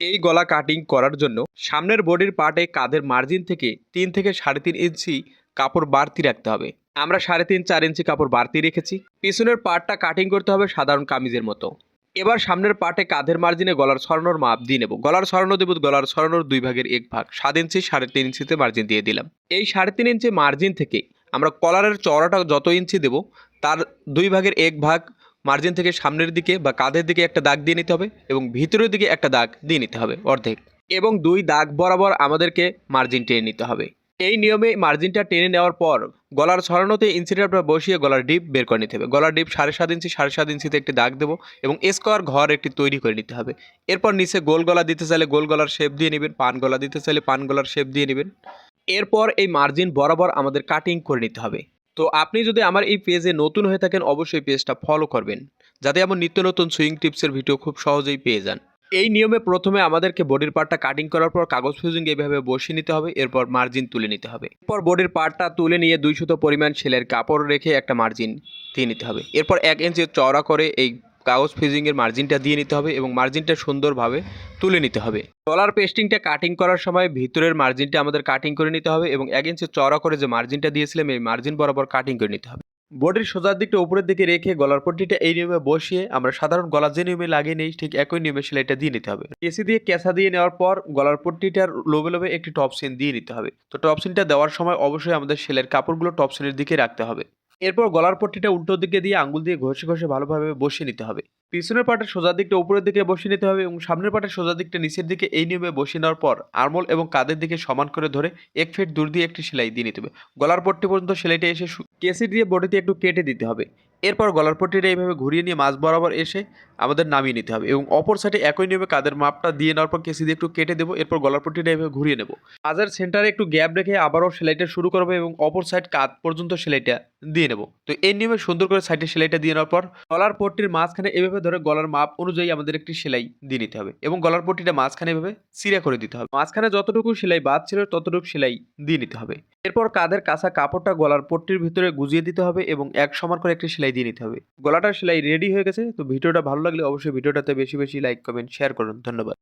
এই গলা কাটিং করার জন্য সামনের বডির পার্টে কাঁধের মার্জিন থেকে তিন থেকে সাড়ে তিন ইঞ্চি কাপড় বাড়তি রাখতে হবে। আমরা সাড়ে তিন চার ইঞ্চি কাপড় বাড়তি রেখেছি। পিছনের পার্টটা কাটিং করতে হবে সাধারণ কামিজের মতো। এবার সামনের পার্টে কাঁধের মার্জিনে গলার ছড়ানোর মাপ দিয়ে নেব। গলার ছড়ানো দেব গলার ছড়ানোর দুই ভাগের এক ভাগ। সাত ইঞ্চি, সাড়ে তিন ইঞ্চিতে মার্জিন দিয়ে দিলাম। এই সাড়ে তিন ইঞ্চি মার্জিন থেকে আমরা কলারের চওড়াটা যত ইঞ্চি দেব, তার দুই ভাগের এক ভাগ মার্জিন থেকে সামনের দিকে বা কাঁধের দিকে একটা দাগ দিয়ে নিতে হবে এবং ভিতরের দিকে একটা দাগ দিয়ে নিতে হবে অর্ধেক। এবং দুই দাগ বরাবর আমাদেরকে মার্জিন টেনে নিতে হবে। এই নিয়মে মার্জিনটা টেনে নেওয়ার পর গলার ছড়ানোতে ইঞ্চিটারটা বসিয়ে গলার ডিপ বের করে নিতে হবে। গলার ডিপ সাড়ে সাত ইঞ্চি, সাড়ে সাত ইঞ্চিতে একটি দাগ দেবো এবং স্কোয়ার ঘর একটি তৈরি করে নিতে হবে। এরপর নিচে গোল গলা দিতে চাইলে গোল গলার শেপ দিয়ে নেবেন, পান গলা দিতে চাইলে পান গলার শেপ দিয়ে নেবেন। এরপর এই মার্জিন বরাবর আমাদের কাটিং করে নিতে হবে। তো আপনি যদি আমার এই পেজে নতুন হয়ে থাকেন, অবশ্যই পেজটা ফলো করবেন, যাতে আমার নিত্য নতুন সুইং টিপসের ভিডিও খুব সহজেই পেয়ে যান। এই নিয়মে প্রথমে আমাদেরকে বডির পার্টটা কাটিং করার পর কাগজ ফিউজিং এইভাবে বসিয়ে নিতে হবে, এরপর মার্জিন তুলে নিতে হবে। এরপর বডির পার্টটা তুলে নিয়ে দুইশত পরিমাণ সেলের কাপড় রেখে একটা মার্জিন দিয়ে নিতে হবে। এরপর এক ইঞ্চি চওড়া করে এই কাগজ ফিউজিংয়ের মার্জিনটা দিয়ে নিতে হবে এবং মার্জিনটা সুন্দরভাবে তুলে নিতে হবে। ডলার পেস্টিংটা কাটিং করার সময় ভিতরের মার্জিনটা আমাদের কাটিং করে নিতে হবে এবং এক ইঞ্চি চড়া করে যে মার্জিনটা দিয়েছিলাম, এই মার্জিন বরাবর কাটিং করে নিতে হবে। বডির সোজার দিকটা উপরের দিকে রেখে গলার পট্টিটা এই নিয়মে বসিয়ে আমরা সাধারণ গলা যে নিয়মে লাগিয়ে নিই, ঠিক একই নিয়মে সেলাইটা দিয়ে নিতে হবে। কেসি দিয়ে কেঁচা দিয়ে নেওয়ার পর গলার পট্টিটার লোবে লোবে একটি টপ সিন দিয়ে নিতে হবে। তো টপ সিনটা দেওয়ার সময় অবশ্যই আমাদের সেলের কাপড়গুলো টপ সিনের দিকে রাখতে হবে। এরপর গলার পট্টিটা উল্টো দিকে দিয়ে আঙুল দিয়ে ঘষে ঘষে ভালোভাবে বসিয়ে নিতে হবে। পিছনের পাটের সোজা দিকটা উপরের দিকে বসিয়ে নিতে হবে এবং সামনের পাটের সোজা দিকটা নিচের দিকে এই নিয়মে বসিয়ে নেওয়ার পর আরমোল এবং কাদের দিকে সমান করে ধরে এক ফিট দূর দিয়ে একটি সেলাই দিয়ে নিতে হবে। গলার পট্টি পর্যন্ত সেলাইটা এসে কেসি দিয়ে বডিতে একটু কেটে দিতে হবে। এরপর গলার পট্টিটা এইভাবে ঘুরিয়ে নিয়ে মাছ বরাবর এসে আমাদের নামিয়ে নিতে হবে এবং অপর সাইডে একই নিয়মে কাদের মাপটা দিয়ে নেওয়ার পর কেসি দিয়ে একটু কেটে দেবো, এরপর গলার পট্টিটা এইভাবে ঘুরিয়ে নেব। মাঝের সেন্টারে একটু গ্যাপ রেখে আবারও সেলাইটা শুরু করব এবং অপর সাইড কাঁধ পর্যন্ত সেলাইটা দিয়ে নেব। তো এই নিয়মে সুন্দর করে সাইডে সেলাইটা দিয়ে নেওয়ার পর গলার পট্টির মাঝখানে এভাবে ধরে গলার মাপ অনুযায়ী আমাদের একটি সেলাই দিয়ে নিতে হবে এবং গলার পট্টিটা মাঝখানে এভাবে চিরা করে দিতে হবে। মাঝখানে যতটুকু সেলাই বাদ ছিল ততটুকু সেলাই দিয়ে নিতে হবে। এরপর কাদের কাঁচা কাপড়টা গলার পট্টির ভিতরে গুজিয়ে দিতে হবে এবং এক সমান করে একটি সেলাই দিয়ে নিতে হবে। গলাটার সেলাই রেডি হয়ে গেছে, তো ভিডিওটা ভালো লাগলে অবশ্যই ভিডিওটাতে বেশি বেশি লাইক কমেন্ট শেয়ার করুন। ধন্যবাদ।